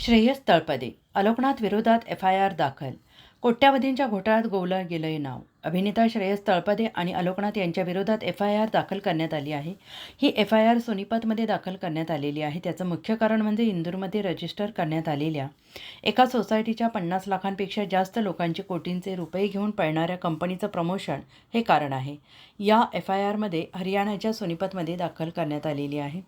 श्रेयस तळपदे अलोकनाथ विरोधात F I R दाखल. कोट्यावधींच्या घोटाळ्यात गोवलं गेलंय नाव. अभिनेता श्रेयस तळपदे आणि अलोकनाथ यांच्या विरोधात एफ आय आर दाखल करण्यात आली आहे. ही एफ आय आर सोनीपतमध्ये दाखल करण्यात आलेली आहे. त्याचं मुख्य कारण म्हणजे इंदूरमध्ये रजिस्टर करण्यात आलेल्या एका सोसायटीच्या पन्नास लाखांपेक्षा जास्त लोकांचे कोटींचे रुपये घेऊन पळणाऱ्या कंपनीचं प्रमोशन हे कारण आहे. या एफ आय आरमध्ये हरियाणाच्या सोनीपतमध्ये दाखल करण्यात आलेली आहे.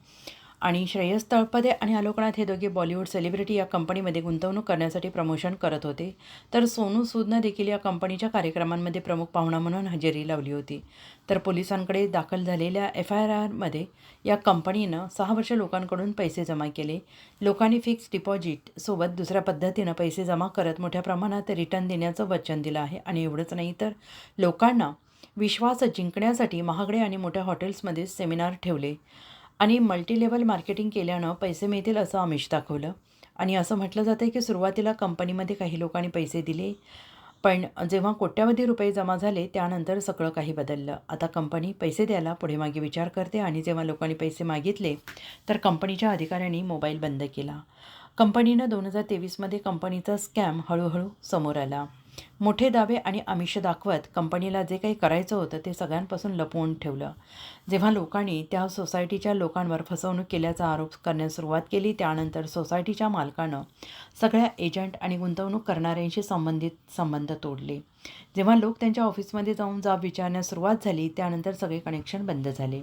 आणि श्रेयस तळपदे आणि आलोकनाथ हे दोघे बॉलिवूड सेलिब्रिटी या कंपनीमध्ये गुंतवणूक करण्यासाठी प्रमोशन करत होते. तर सोनू सूदनं देखील या कंपनीच्या कार्यक्रमांमध्ये प्रमुख पाहुणा म्हणून हजेरी लावली होती. तर पोलिसांकडे दाखल झालेल्या एफ आय आरमध्ये या कंपनीनं सहा वर्ष लोकांकडून पैसे जमा केले. लोकांनी फिक्स डिपॉझिट सोबत दुसऱ्या पद्धतीनं पैसे जमा करत मोठ्या प्रमाणात रिटर्न देण्याचं वचन दिलं आहे. आणि एवढंच नाही तर लोकांना विश्वास जिंकण्यासाठी महागडे आणि मोठ्या हॉटेल्समध्ये सेमिनार ठेवले. आणि मल्टीलेवल मार्केटिंग केल्यानं पैसे मिळतील असं आमिष दाखवलं. आणि असं म्हटलं जातं की सुरुवातीला कंपनीमध्ये काही लोकांनी पैसे दिले पण जेव्हा कोट्यावधी रुपये जमा झाले त्यानंतर सगळं काही बदललं. आता कंपनी पैसे द्यायला पुढे मागे विचार करते आणि जेव्हा लोकांनी पैसे मागितले तर कंपनीच्या अधिकाऱ्यांनी मोबाईल बंद केला. कंपनीनं दोन हजार तेवीसमध्ये कंपनीचा स्कॅम हळूहळू समोर आला. मोठे दावे आणि आमिष दाखवत कंपनीला जे काही करायचं होतं ते सगळ्यांपासून लपवून ठेवलं. जेव्हा लोकांनी त्या सोसायटीच्या लोकांवर फसवणूक केल्याचा आरोप करण्यास सुरुवात केली त्यानंतर सोसायटीच्या मालकानं सगळ्या एजंट आणि गुंतवणूक करणाऱ्यांशी संबंधित संबंध तोडले. जेव्हा लोक त्यांच्या ऑफिसमध्ये जाऊन जाब विचारण्यास सुरुवात झाली त्यानंतर सगळे कनेक्शन बंद झाले.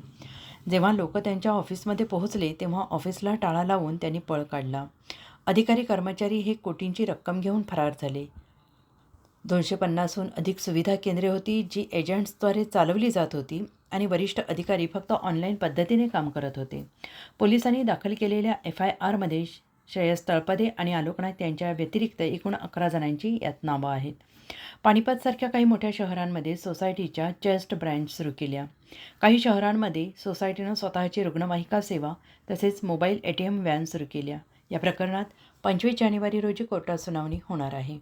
जेव्हा लोक त्यांच्या ऑफिसमध्ये पोहोचले तेव्हा ऑफिसला टाळा लावून त्यांनी पळ काढला. अधिकारी कर्मचारी हे कोटींची रक्कम घेऊन फरार झाले. दोनशे पन्नासहून अधिक सुविधा केंद्रे होती जी एजंट्सद्वारे चालवली जात होती आणि वरिष्ठ अधिकारी फक्त ऑनलाईन पद्धतीने काम करत होते. पोलिसांनी दाखल केलेल्या एफ आय आरमध्ये श्रेयस तळपदे आणि आलोकनाथ यांच्या व्यतिरिक्त एकूण अकरा जणांची यात नावं आहेत. पानिपतसारख्या काही मोठ्या शहरांमध्ये सोसायटीच्या चेस्ट ब्रँच सुरू केल्या. काही शहरांमध्ये सोसायटीनं स्वतःची रुग्णवाहिका सेवा तसेच mobile A T M van सुरू केल्या. या प्रकरणात पंचवीस जानेवारी रोजी कोर्टात सुनावणी होणार आहे.